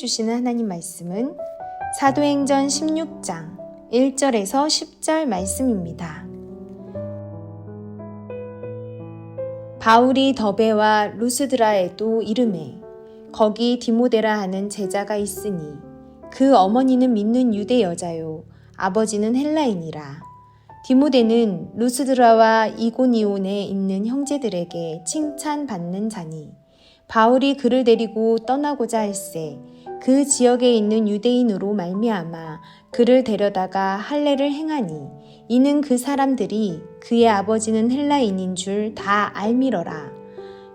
주시는 하나님 말씀은 사도행전 16장 1절에서 10절 말씀입니다. 바울이 더베와 루스드라에도 이름해 거기 디모데라 하는 제자가 있으니 그 어머니는 믿는 유대 여자요 아버지는 헬라인이라 디모데는 루스드라와 이고니온에 있는 형제들에게 칭찬받는 자니 바울이 그를 데리고 떠나고자 할세 그 지역에 있는 유대인으로 말미암아 그를 데려다가 할례를 행하니 이는 그 사람들이 그의 아버지는 헬라인인 줄 다 알미러라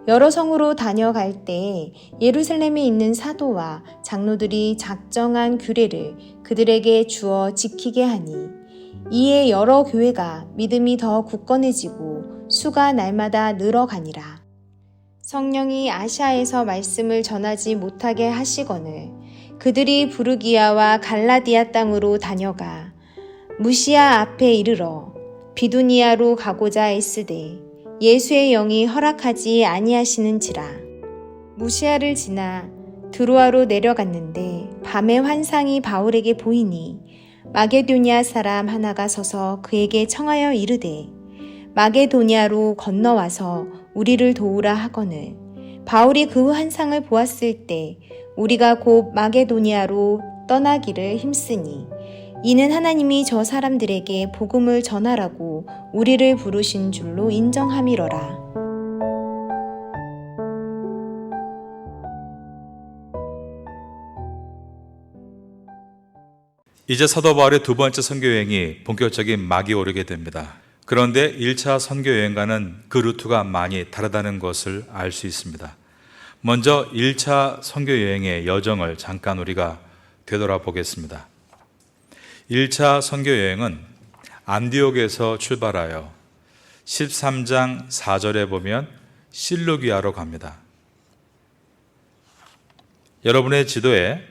여러 성으로 다녀갈 때 예루살렘에 있는 사도와 장로들이 작정한 규례를 그들에게 주어 지키게 하니 이에 여러 교회가 믿음이 더 굳건해지고 수가 날마다 늘어가니라. 성령이 아시아에서 말씀을 전하지 못하게 하시거늘 그들이 부르기아와 갈라디아 땅으로 다녀가 무시아 앞에 이르러 비두니아로 가고자 했으되 예수의 영이 허락하지 아니하시는지라. 무시아를 지나 드로아로 내려갔는데 밤에 환상이 바울에게 보이니 마게도니아 사람 하나가 서서 그에게 청하여 이르되 마게도니아로 건너와서 우리를 도우라 하거늘 바울이 그 환상을 보았을 때 우리가 곧 마게도니아로 떠나기를 힘쓰니 이는 하나님이 저 사람들에게 복음을 전하라고 우리를 부르신 줄로 인정함이러라. 이제 사도 바울의 두 번째 선교 여행이 본격적인 막이 오르게 됩니다. 그런데 1차 선교 여행과는 그 루트가 많이 다르다는 것을 알 수 있습니다. 먼저 1차 선교 여행의 여정을 잠깐 우리가 되돌아보겠습니다. 1차 선교 여행은 안디옥에서 출발하여 13장 4절에 보면 실루기아로 갑니다. 여러분의 지도에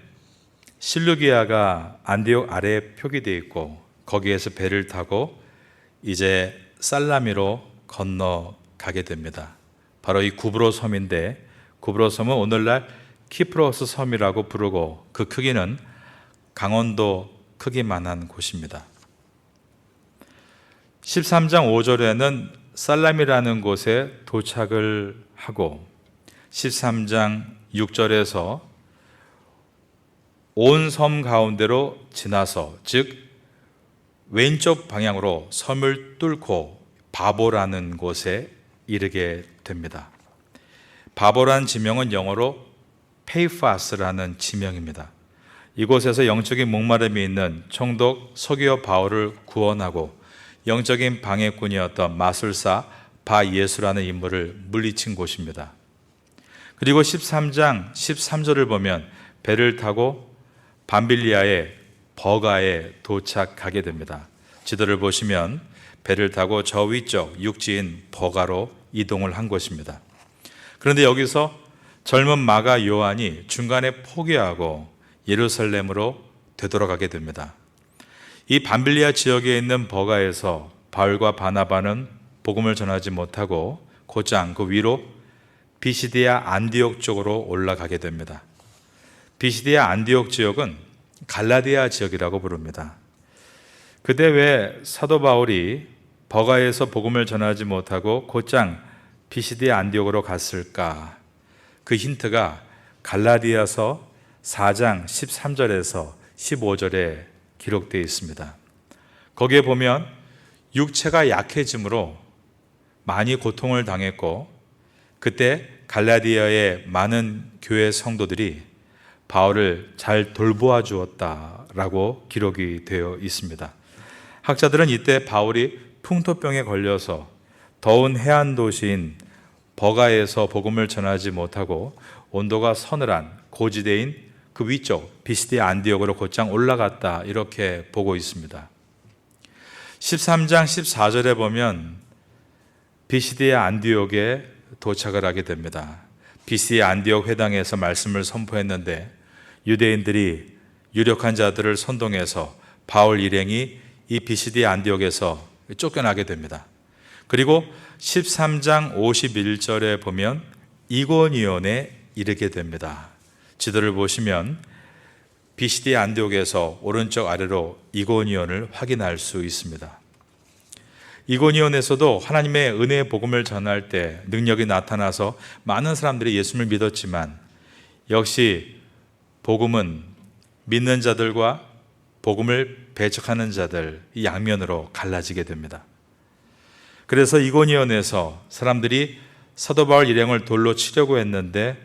실루기아가 안디옥 아래에 표기되어 있고 거기에서 배를 타고 이제 살라미로 건너가게 됩니다. 바로 이 구브로 섬인데 구브로 섬은 오늘날 키프로스 섬이라고 부르고 그 크기는 강원도 크기만한 곳입니다. 13장 5절에는 살람이라는 곳에 도착을 하고 13장 6절에서 온 섬 가운데로 지나서 즉 왼쪽 방향으로 섬을 뚫고 바보라는 곳에 이르게 됩니다. 바보란 지명은 영어로 페이파스라는 지명입니다. 이곳에서 영적인 목마름이 있는 총독 서기어 바울을 구원하고 영적인 방해꾼이었던 마술사 바 예수라는 인물을 물리친 곳입니다. 그리고 13장 13절을 보면 배를 타고 밤빌리아의 버가에 도착하게 됩니다. 지도를 보시면 배를 타고 저 위쪽 육지인 버가로 이동을 한 것입니다. 그런데 여기서 젊은 마가 요한이 중간에 포기하고 예루살렘으로 되돌아가게 됩니다. 이 밤빌리아 지역에 있는 버가에서 바울과 바나바는 복음을 전하지 못하고 곧장 그 위로 비시디아 안디옥 쪽으로 올라가게 됩니다. 비시디아 안디옥 지역은 갈라디아 지역이라고 부릅니다. 그때 왜 사도 바울이 버가에서 복음을 전하지 못하고 곧장 비시디아 안디옥으로 갔을까? 그 힌트가 갈라디아서 4장 13절에서 15절에 기록되어 있습니다. 거기에 보면 육체가 약해짐으로 많이 고통을 당했고 그때 갈라디아의 많은 교회 성도들이 바울을 잘 돌보아 주었다라고 기록이 되어 있습니다. 학자들은 이때 바울이 풍토병에 걸려서 더운 해안 도시인 버가에서 복음을 전하지 못하고 온도가 서늘한 고지대인 그 위쪽 비스디 안디옥으로 곧장 올라갔다 이렇게 보고 있습니다. 13장 14절에 보면 비시디의 안디옥에 도착을 하게 됩니다. 비시의 안디옥 회당에서 말씀을 선포했는데 유대인들이 유력한 자들을 선동해서 바울 일행이 이 비시디 안디옥에서 쫓겨나게 됩니다. 그리고 13장 51절에 보면 이고니온에 이르게 됩니다. 지도를 보시면 BCD 안디옥에서 오른쪽 아래로 이고니온을 확인할 수 있습니다. 이고니온에서도 하나님의 은혜의 복음을 전할 때 능력이 나타나서 많은 사람들이 예수님을 믿었지만 역시 복음은 믿는 자들과 복음을 배척하는 자들 이 양면으로 갈라지게 됩니다. 그래서 이고니온에서 사람들이 사도 바울 일행을 돌로 치려고 했는데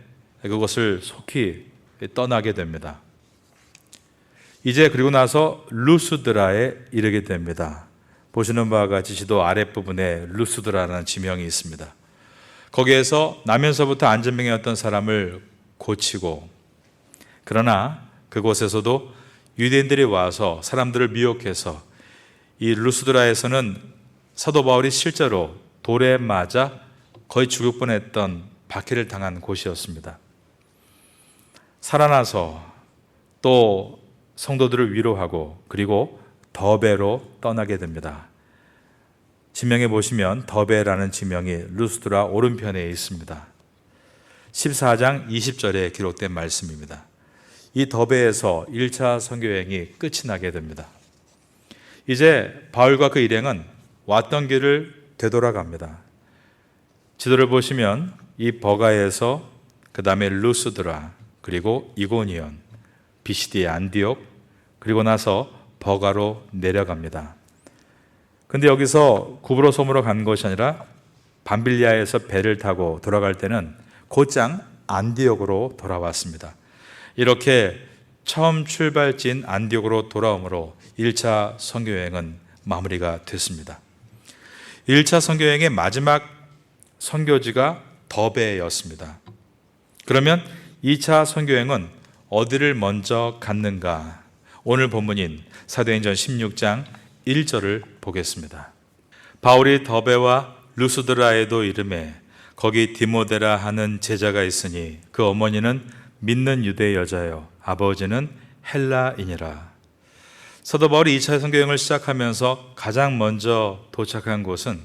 그것을 속히 떠나게 됩니다. 이제 그리고 나서 루스드라에 이르게 됩니다. 보시는 바와 같이 지도 아랫부분에 루스드라라는 지명이 있습니다. 거기에서 나면서부터 안전병이었던 사람을 고치고 그러나 그곳에서도 유대인들이 와서 사람들을 미혹해서 이 루스드라에서는 사도 바울이 실제로 돌에 맞아 거의 죽을 뻔했던 박해를 당한 곳이었습니다. 살아나서 또 성도들을 위로하고 그리고 더베로 떠나게 됩니다. 지명에 보시면 더베라는 지명이 루스드라 오른편에 있습니다. 14장 20절에 기록된 말씀입니다. 이 더베에서 1차 선교여행이 끝이 나게 됩니다. 이제 바울과 그 일행은 왔던 길을 되돌아갑니다. 지도를 보시면 이 버가에서 그 다음에 루스드라 그리고 이고니온 비시디의 안디옥 그리고 나서 버가로 내려갑니다. 근데 여기서 구브로 섬으로 간 것이 아니라 밤빌리아에서 배를 타고 돌아갈 때는 곧장 안디옥으로 돌아왔습니다. 이렇게 처음 출발지인 안디옥으로 돌아오므로 1차 선교여행은 마무리가 됐습니다. 1차 선교여행의 마지막 선교지가 더베였습니다. 그러면 2차 선교여행은 어디를 먼저 갔는가? 오늘 본문인 사도행전 16장 1절을 보겠습니다. 바울이 더베와 루스드라에도 이름에 거기 디모데라 하는 제자가 있으니 그 어머니는 믿는 유대 여자요 아버지는 헬라인이라. 사도 바울이 2차 선교여행을 시작하면서 가장 먼저 도착한 곳은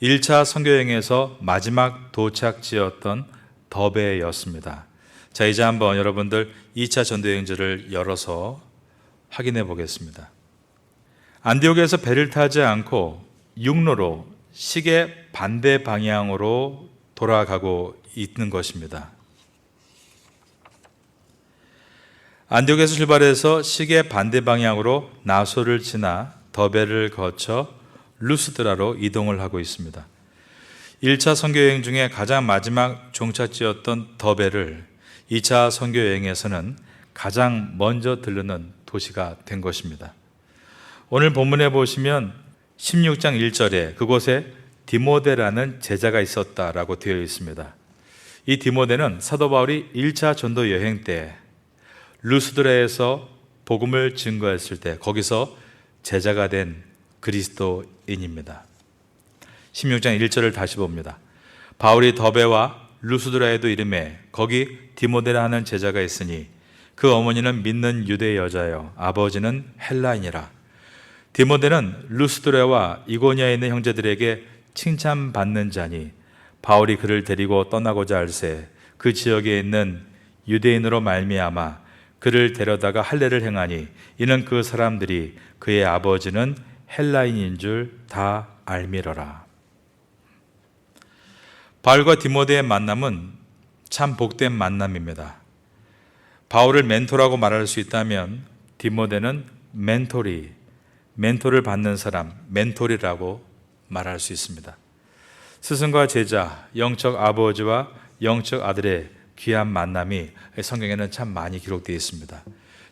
1차 선교여행에서 마지막 도착지였던 더베였습니다. 자, 이제 한번 여러분들 2차 전도여행지를 열어서 확인해 보겠습니다. 안디옥에서 배를 타지 않고 육로로 시계 반대 방향으로 돌아가고 있는 것입니다. 안디옥에서 출발해서 시계 반대 방향으로 나소를 지나 더베를 거쳐 루스드라로 이동을 하고 있습니다. 1차 선교여행 중에 가장 마지막 종착지였던 더베를 2차 선교여행에서는 가장 먼저 들르는 도시가 된 것입니다. 오늘 본문에 보시면 16장 1절에 그곳에 디모데라는 제자가 있었다라고 되어 있습니다. 이 디모데는 사도 바울이 1차 전도 여행 때 루스드라에서 복음을 증거했을 때 거기서 제자가 된 그리스도인입니다. 16장 1절을 다시 봅니다. 바울이 더베와 루스드라에도 이름에 거기 디모데라 하는 제자가 있으니 그 어머니는 믿는 유대 여자요 아버지는 헬라인이라. 디모데는 루스드라와 이고니아에 있는 형제들에게 칭찬받는 자니 바울이 그를 데리고 떠나고자 할새 그 지역에 있는 유대인으로 말미암아 그를 데려다가 할례를 행하니 이는 그 사람들이 그의 아버지는 헬라인인 줄 다 알미러라. 바울과 디모데의 만남은 참 복된 만남입니다. 바울을 멘토라고 말할 수 있다면 디모데는 멘토리, 멘토를 받는 사람, 멘토리라고 말할 수 있습니다. 스승과 제자, 영적 아버지와 영적 아들의 귀한 만남이 성경에는 참 많이 기록되어 있습니다.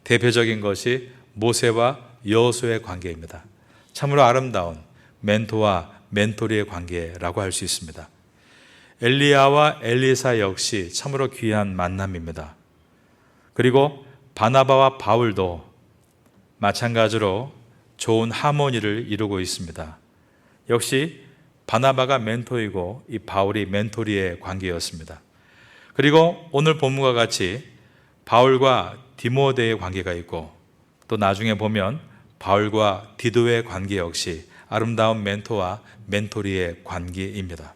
대표적인 것이 모세와 여호수의 관계입니다. 참으로 아름다운 멘토와 멘토리의 관계라고 할 수 있습니다. 엘리야와 엘리사 역시 참으로 귀한 만남입니다. 그리고 바나바와 바울도 마찬가지로 좋은 하모니를 이루고 있습니다. 역시 바나바가 멘토이고 이 바울이 멘토리의 관계였습니다. 그리고 오늘 본문과 같이 바울과 디모데의 관계가 있고 또 나중에 보면 바울과 디도의 관계 역시 아름다운 멘토와 멘토리의 관계입니다.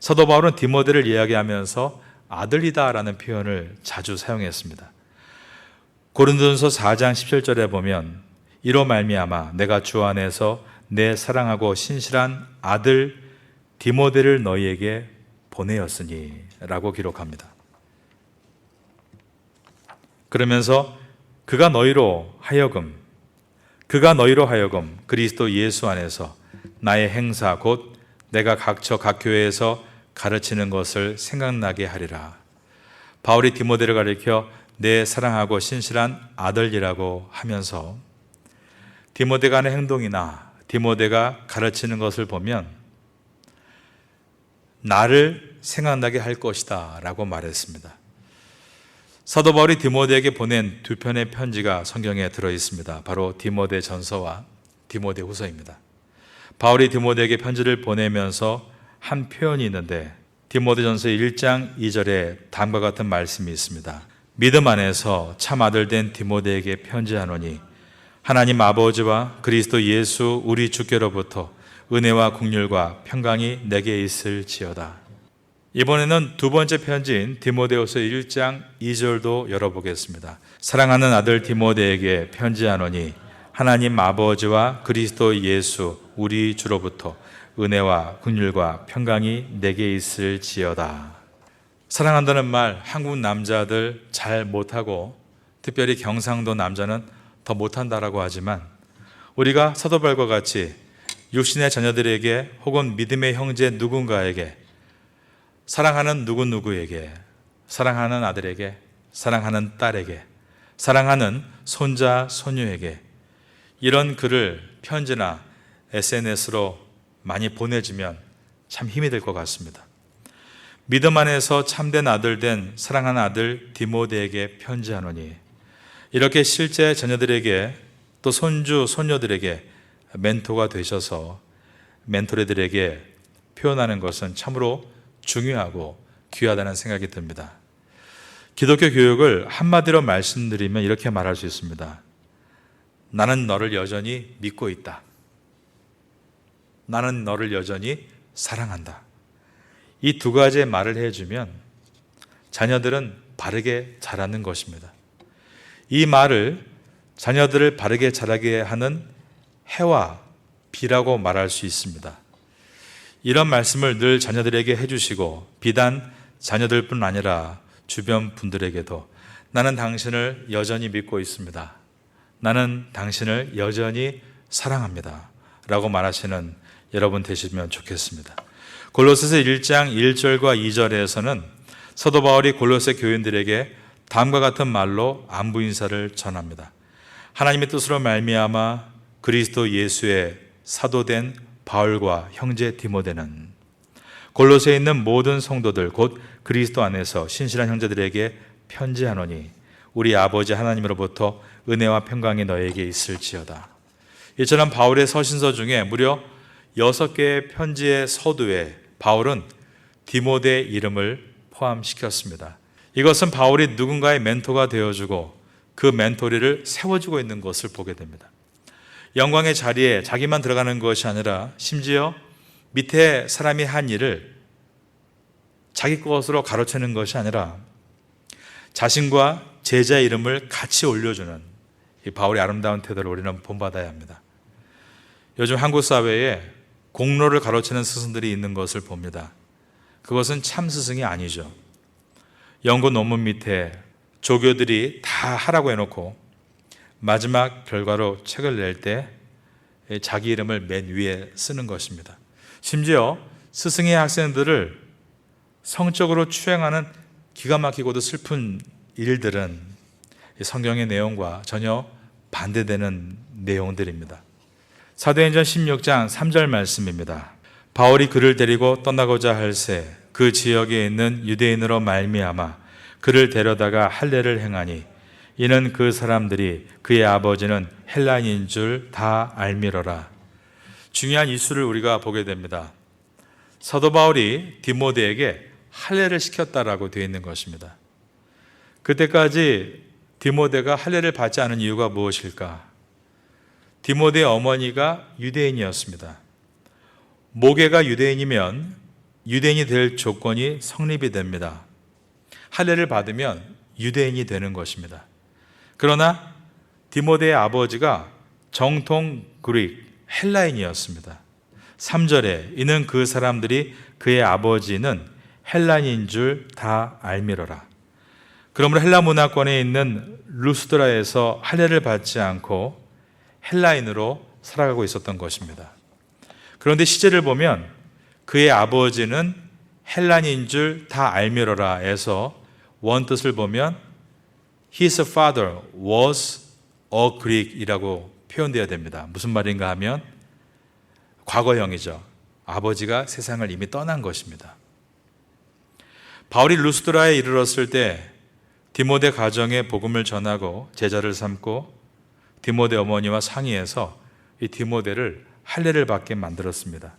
사도 바울은 디모데를 이야기하면서 아들이다라는 표현을 자주 사용했습니다. 고린도전서 4장 17절에 보면 이로 말미암아 내가 주 안에서 내 사랑하고 신실한 아들 디모데를 너희에게 보내었으니 라고 기록합니다. 그러면서 그가 너희로 하여금 그가 너희로 하여금 그리스도 예수 안에서 나의 행사 곧 내가 각처 각 교회에서 가르치는 것을 생각나게 하리라. 바울이 디모데를 가리켜 내 사랑하고 신실한 아들이라고 하면서 디모데가 하는 행동이나 디모데가 가르치는 것을 보면 나를 생각나게 할 것이다 라고 말했습니다. 사도 바울이 디모데에게 보낸 두 편의 편지가 성경에 들어 있습니다. 바로 디모데 전서와 디모데 후서입니다. 바울이 디모데에게 편지를 보내면서 한 표현이 있는데 디모데 전서 1장 2절에 다음과 같은 말씀이 있습니다. 믿음 안에서 참 아들 된 디모데에게 편지하노니 하나님 아버지와 그리스도 예수 우리 주께로부터 은혜와 국률과 평강이 내게 있을지어다. 이번에는 두 번째 편지인 디모데후서 1장 2절도 열어보겠습니다. 사랑하는 아들 디모데에게 편지하노니 하나님 아버지와 그리스도 예수 우리 주로부터 은혜와 긍휼과 평강이 내게 있을지어다. 사랑한다는 말 한국 남자들 잘 못하고 특별히 경상도 남자는 더 못한다라고 하지만 우리가 사도발과 같이 육신의 자녀들에게 혹은 믿음의 형제 누군가에게 사랑하는 누구누구에게 사랑하는 아들에게 사랑하는 딸에게 사랑하는 손자 손녀에게 이런 글을 편지나 SNS로 많이 보내주면 참 힘이 될 것 같습니다. 믿음 안에서 참된 아들 된 사랑하는 아들 디모데에게 편지하노니 이렇게 실제 자녀들에게 또 손주 손녀들에게 멘토가 되셔서 멘토들에게 표현하는 것은 참으로 중요하고 귀하다는 생각이 듭니다. 기독교 교육을 한마디로 말씀드리면 이렇게 말할 수 있습니다. 나는 너를 여전히 믿고 있다. 나는 너를 여전히 사랑한다. 이 두 가지의 말을 해주면 자녀들은 바르게 자라는 것입니다. 이 말을 자녀들을 바르게 자라게 하는 해와 비라고 말할 수 있습니다. 이런 말씀을 늘 자녀들에게 해주시고 비단 자녀들뿐 아니라 주변 분들에게도 나는 당신을 여전히 믿고 있습니다. 나는 당신을 여전히 사랑합니다. 라고 말하시는 여러분 되시면 좋겠습니다. 골로새서 1장 1절과 2절에서는 사도 바울이 골로새 교인들에게 다음과 같은 말로 안부 인사를 전합니다. 하나님의 뜻으로 말미암아 그리스도 예수의 사도된 바울과 형제 디모데는 골로새에 있는 모든 성도들 곧 그리스도 안에서 신실한 형제들에게 편지하노니 우리 아버지 하나님으로부터 은혜와 평강이 너에게 있을지어다. 이처럼 바울의 서신서 중에 무려 여섯 개의 편지의 서두에 바울은 디모데 이름을 포함시켰습니다. 이것은 바울이 누군가의 멘토가 되어주고 그 멘토리를 세워주고 있는 것을 보게 됩니다. 영광의 자리에 자기만 들어가는 것이 아니라 심지어 밑에 사람이 한 일을 자기 것으로 가로채는 것이 아니라 자신과 제자 이름을 같이 올려주는 이 바울의 아름다운 태도를 우리는 본받아야 합니다. 요즘 한국 사회에 공로를 가로채는 스승들이 있는 것을 봅니다. 그것은 참 스승이 아니죠. 연구 논문 밑에 조교들이 다 하라고 해놓고 마지막 결과로 책을 낼 때 자기 이름을 맨 위에 쓰는 것입니다. 심지어 스승의 학생들을 성적으로 추행하는 기가 막히고도 슬픈 일들은 성경의 내용과 전혀 반대되는 내용들입니다. 사도행전 16장 3절 말씀입니다. 바울이 그를 데리고 떠나고자 할새 그 지역에 있는 유대인으로 말미암아 그를 데려다가 할례를 행하니 이는 그 사람들이 그의 아버지는 헬라인인 줄 다 알미러라. 중요한 이수를 우리가 보게 됩니다. 사도 바울이 디모데에게 할례를 시켰다라고 되어 있는 것입니다. 그때까지 디모데가 할례를 받지 않은 이유가 무엇일까? 디모데의 어머니가 유대인이었습니다. 모계가 유대인이면 유대인이 될 조건이 성립이 됩니다. 할례를 받으면 유대인이 되는 것입니다. 그러나 디모데의 아버지가 정통 그릭 헬라인이었습니다. 3절에 이는 그 사람들이 그의 아버지는 헬라인인 줄 다 알미러라. 그러므로 헬라 문화권에 있는 루스드라에서 할례를 받지 않고 헬라인으로 살아가고 있었던 것입니다. 그런데 시제를 보면 그의 아버지는 헬라인인 줄 다 알미러라에서 원뜻을 보면 His father was a Greek이라고 표현되어야 됩니다. 무슨 말인가 하면 과거형이죠. 아버지가 세상을 이미 떠난 것입니다. 바울이 루스드라에 이르렀을 때 디모데 가정에 복음을 전하고 제자를 삼고 디모데 어머니와 상의해서 이 디모데를 할례를 받게 만들었습니다.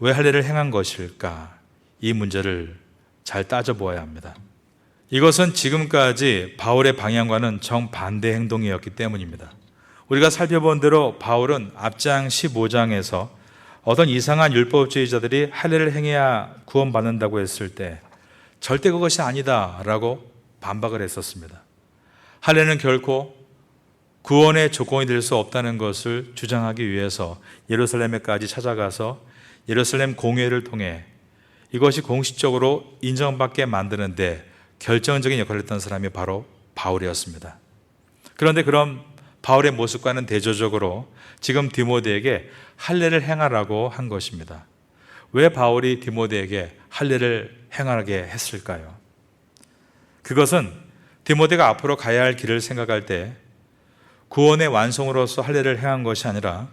왜 할례를 행한 것일까? 이 문제를 잘 따져 보아야 합니다. 이것은 지금까지 바울의 방향과는 정반대 행동이었기 때문입니다. 우리가 살펴본 대로 바울은 앞장 15장에서 어떤 이상한 율법주의자들이 할례를 행해야 구원받는다고 했을 때 절대 그것이 아니다라고 반박을 했었습니다. 할례는 결코 구원의 조건이 될 수 없다는 것을 주장하기 위해서 예루살렘에까지 찾아가서 예루살렘 공회를 통해 이것이 공식적으로 인정받게 만드는데 결정적인 역할을 했던 사람이 바로 바울이었습니다. 그런데 그럼 바울의 모습과는 대조적으로 지금 디모데에게 할례를 행하라고 한 것입니다. 왜 바울이 디모데에게 할례를 행하게 했을까요? 그것은 디모데가 앞으로 가야 할 길을 생각할 때 구원의 완성으로서 할례를 행한 것이 아니라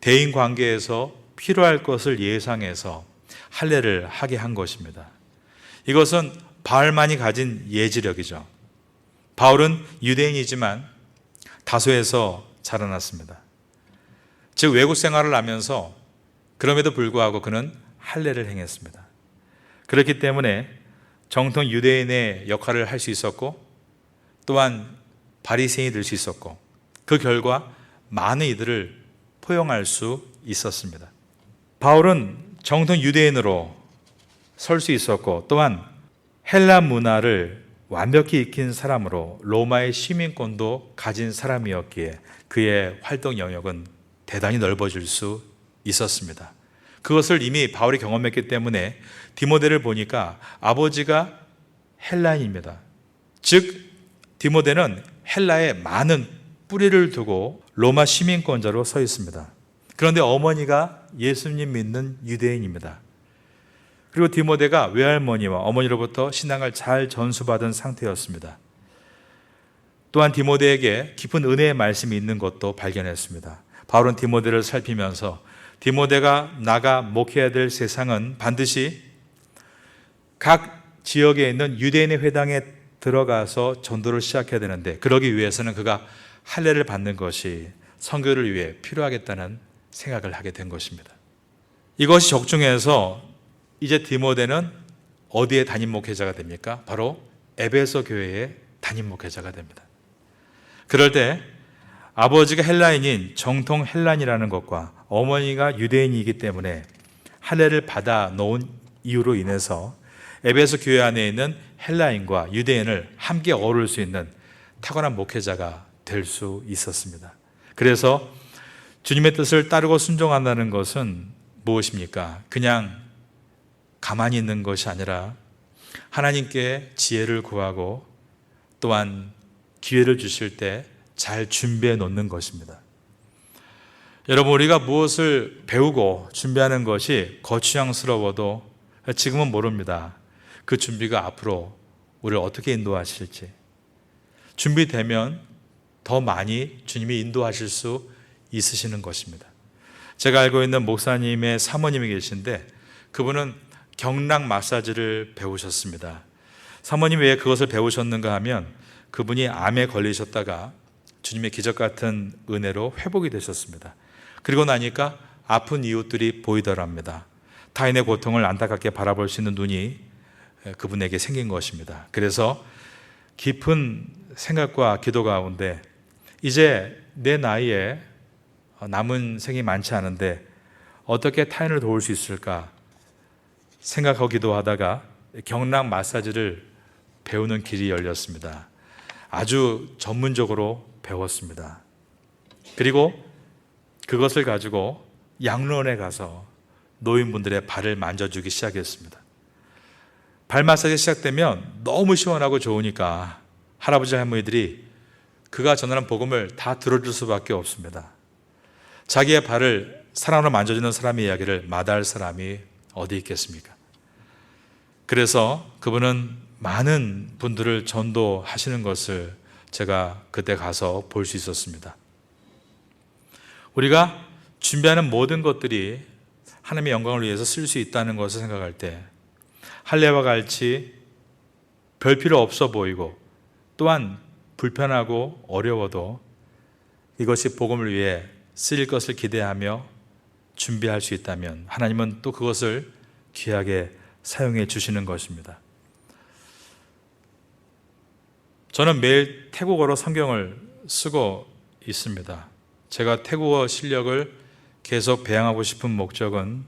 대인 관계에서 필요할 것을 예상해서 할례를 하게 한 것입니다. 이것은 바울만이 가진 예지력이죠. 바울은 유대인이지만 다소에서 자라났습니다. 즉 외국 생활을 하면서 그럼에도 불구하고 그는 할례를 행했습니다. 그렇기 때문에 정통 유대인의 역할을 할 수 있었고 또한 바리새인이 될 수 있었고 그 결과 많은 이들을 포용할 수 있었습니다. 바울은 정통 유대인으로 설 수 있었고 또한 헬라 문화를 완벽히 익힌 사람으로 로마의 시민권도 가진 사람이었기에 그의 활동 영역은 대단히 넓어질 수 있었습니다. 그것을 이미 바울이 경험했기 때문에 디모데를 보니까 아버지가 헬라인입니다. 즉 디모데는 헬라에 많은 뿌리를 두고 로마 시민권자로 서 있습니다. 그런데 어머니가 예수님 믿는 유대인입니다. 그리고 디모데가 외할머니와 어머니로부터 신앙을 잘 전수받은 상태였습니다. 또한 디모데에게 깊은 은혜의 말씀이 있는 것도 발견했습니다. 바울은 디모데를 살피면서 디모데가 나가 목회해야 될 세상은 반드시 각 지역에 있는 유대인의 회당에 들어가서 전도를 시작해야 되는데 그러기 위해서는 그가 할례를 받는 것이 선교를 위해 필요하겠다는 생각을 하게 된 것입니다. 이것이 적중해서 이제 디모데는 어디에 담임 목회자가 됩니까? 바로 에베소 교회의 담임 목회자가 됩니다. 그럴 때 아버지가 헬라인인 정통 헬란이라는 것과 어머니가 유대인이기 때문에 할례를 받아 놓은 이유로 인해서 에베소 교회 안에 있는 헬라인과 유대인을 함께 어울릴 수 있는 탁월한 목회자가 될 수 있었습니다. 그래서 주님의 뜻을 따르고 순종한다는 것은 무엇입니까? 그냥 가만히 있는 것이 아니라 하나님께 지혜를 구하고 또한 기회를 주실 때 잘 준비해 놓는 것입니다. 여러분, 우리가 무엇을 배우고 준비하는 것이 거추장스러워도 지금은 모릅니다. 그 준비가 앞으로 우리를 어떻게 인도하실지. 준비되면 더 많이 주님이 인도하실 수 있으시는 것입니다. 제가 알고 있는 목사님의 사모님이 계신데 그분은 경락 마사지를 배우셨습니다. 사모님이 왜 그것을 배우셨는가 하면 그분이 암에 걸리셨다가 주님의 기적 같은 은혜로 회복이 되셨습니다. 그리고 나니까 아픈 이웃들이 보이더랍니다. 타인의 고통을 안타깝게 바라볼 수 있는 눈이 그분에게 생긴 것입니다. 그래서 깊은 생각과 기도 가운데 이제 내 나이에 남은 생이 많지 않은데 어떻게 타인을 도울 수 있을까 생각하고 기도 하다가 경락 마사지를 배우는 길이 열렸습니다. 아주 전문적으로 배웠습니다. 그리고 그것을 가지고 양로원에 가서 노인분들의 발을 만져주기 시작했습니다. 발 마사지 시작되면 너무 시원하고 좋으니까 할아버지 할머니들이 그가 전하는 복음을 다 들어줄 수밖에 없습니다. 자기의 발을 사랑으로 만져주는 사람의 이야기를 마다할 사람이 어디 있겠습니까? 그래서 그분은 많은 분들을 전도하시는 것을 제가 그때 가서 볼 수 있었습니다. 우리가 준비하는 모든 것들이 하나님의 영광을 위해서 쓸 수 있다는 것을 생각할 때 할례와 같이 별 필요 없어 보이고 또한 불편하고 어려워도 이것이 복음을 위해 쓰일 것을 기대하며 준비할 수 있다면 하나님은 또 그것을 귀하게 사용해 주시는 것입니다. 저는 매일 태국어로 성경을 쓰고 있습니다. 제가 태국어 실력을 계속 배양하고 싶은 목적은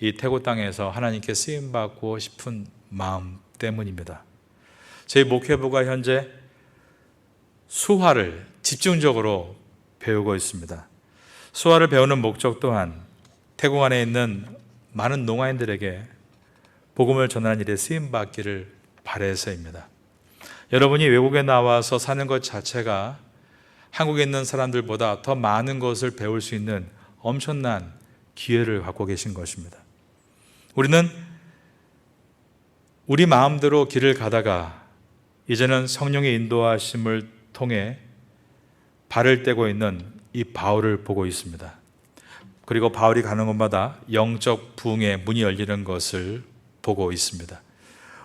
이 태국 땅에서 하나님께 쓰임 받고 싶은 마음 때문입니다. 저희 목회부가 현재 수화를 집중적으로 배우고 있습니다. 수화를 배우는 목적 또한 태국 안에 있는 많은 농아인들에게 복음을 전하는 일에 쓰임 받기를 바래서입니다. 여러분이 외국에 나와서 사는 것 자체가 한국에 있는 사람들보다 더 많은 것을 배울 수 있는 엄청난 기회를 갖고 계신 것입니다. 우리는 우리 마음대로 길을 가다가 이제는 성령의 인도하심을 통해 발을 떼고 있는 이 바울을 보고 있습니다. 그리고 바울이 가는 곳마다 영적 부흥의 문이 열리는 것을 보고 있습니다.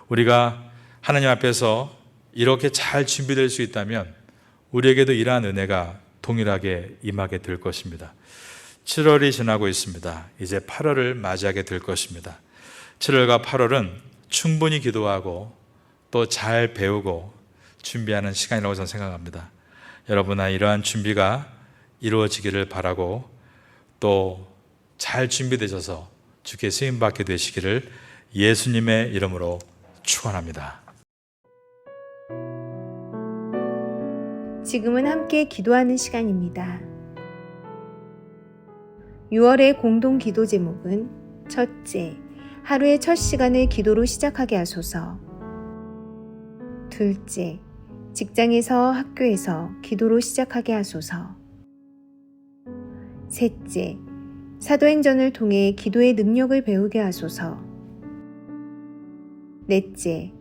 우리가 하나님 앞에서 이렇게 잘 준비될 수 있다면 우리에게도 이러한 은혜가 동일하게 임하게 될 것입니다. 7월이 지나고 있습니다. 이제 8월을 맞이하게 될 것입니다. 7월과 8월은 충분히 기도하고 또 잘 배우고 준비하는 시간이라고 저는 생각합니다. 여러분아 이러한 준비가 이루어지기를 바라고 또 잘 준비되셔서 주께 쓰임 받게 되시기를 예수님의 이름으로 축원합니다. 지금은 함께 기도하는 시간입니다. 6월의 공동 기도 제목은 첫째, 하루의 첫 시간을 기도로 시작하게 하소서. 둘째, 직장에서 학교에서 기도로 시작하게 하소서. 셋째, 사도행전을 통해 기도의 능력을 배우게 하소서. 넷째,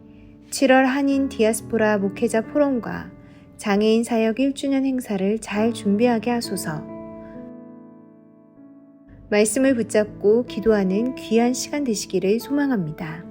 7월 한인 디아스포라 목회자 포럼과 장애인 사역 1주년 행사를 잘 준비하게 하소서. 말씀을 붙잡고 기도하는 귀한 시간 되시기를 소망합니다.